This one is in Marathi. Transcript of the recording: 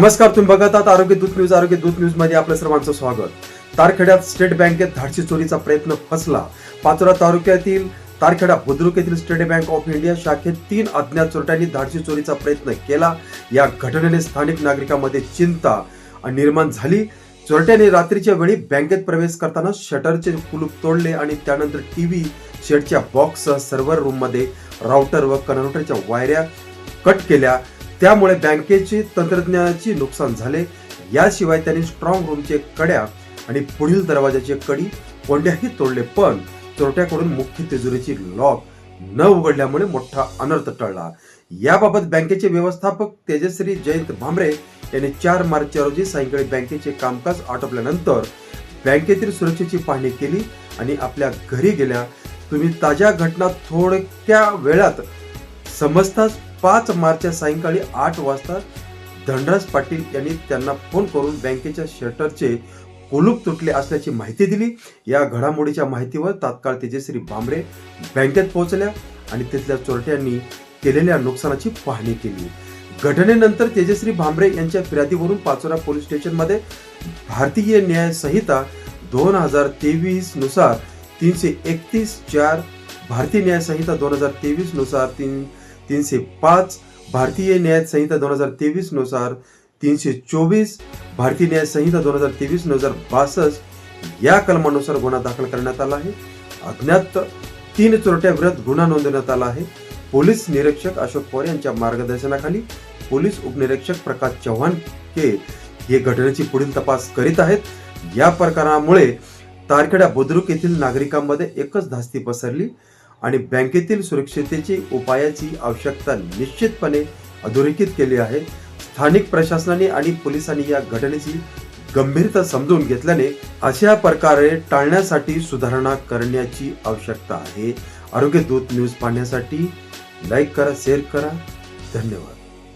नमस्कार तुम्ही बघत आहात आरोग्य दूत न्यूज. आरोग्य दूत न्यूजमध्ये आपल्या सर्वांचं स्वागत. तारखेड्यात स्टेट बँकेत धाडसी चोरीचा प्रयत्न फसला. पाचोरा तालुक्यातील तारखेडा बुद्रुक येथील स्टेट बँक ऑफ इंडिया शाखेत तीन अज्ञात चोरट्यांनी धाडसी चोरीचा प्रयत्न केला. या घटनेने स्थानिक नागरिकांमध्ये चिंता निर्माण झाली. चोरट्याने रात्रीच्या वेळी बँकेत प्रवेश करताना शटरचे कुलूप तोडले आणि त्यानंतर टीव्ही शेडच्या बॉक्ससह सर्व्हर रूममध्ये राउटर व कन्व्हर्टरच्या वायऱ्या कट केल्या. त्यामुळे बँकेचे तंत्रज्ञानाचे नुकसान झाले. याशिवाय त्यांनी स्ट्रॉंग रूमचे कड्या आणि पुढील दरवाजाचे कडी कोंड्याही तोडले पण चोरट्याकडून मुख्य तिजोरीची लॉक न उघडल्यामुळे मोठा अनर्थ टळला. याबाबत बँकेचे व्यवस्थापक तेजश्री जयंत भांबरे यांनी चार मार्च रोजी सायंकाळी बँकेचे कामकाज आटोपल्यानंतर बँकेतील सुरक्षेची पाहणी केली आणि आपल्या घरी गेल्या. तुम्ही ताज्या घटना थोडक्या वेळात समजताच पाच मार्चच्या सायंकाळी आठ वाजता धनराज पाटील यांनी त्यांना फोन करून बँकेच्या शटरचे कुलूप तुटले असल्याची माहिती दिली. या घडामोडीच्या माहितीवर तात्काळ तेजश्री भांबरे बँकेत पोहोचल्या आणि तिथल्या चोरट्यांनी केलेल्या नुकसानाची पाहणी केली. घटनेनंतर तेजश्री भांबरे यांच्या फिर्यादीवरून पाचोरा पोलीस स्टेशनमध्ये भारतीय न्याय संहिता दोन हजार तेवीसनुसार तीनशे एकतीस चार भारतीय न्याय संहिता दोन हजार तेवीसनुसार तीन तीनशे पाच भारतीय न्याय संहिता दोन हजार तेवीसनुसार तीनशे चोवीस भारतीय न्याय संहिता दोन हजार तेवीसनुसार बासष्ट या कलमानुसार गुन्हा दाखल करण्यात आला आहे. अज्ञात तीन चोरट्या गुन्हा नोंदवण्यात आला आहे. पोलीस निरीक्षक अशोक पवार यांच्या मार्गदर्शनाखाली पोलीस उपनिरीक्षक प्रकाश चव्हाण हे हे घटनेची पुढील तपास करीत आहेत. या प्रकारामुळे तारखेड्या बुद्रुक येथील नागरिकांमध्ये एकच धास्ती पसरली. आणि बँकेतील सुरक्षितेची उपायाची आवश्यकता निश्चितपणे अधोरेखित केली आहे. स्थानिक प्रशासनाने आणि पोलिसांनी या घटनेची गंभीरता समजून घेतल्याने अशा प्रकारे टाळण्यासाठी सुधारणा करण्याची आवश्यकता आहे. आरोग्य दूत न्यूज पाहण्यासाठी लाईक करा शेअर करा. धन्यवाद.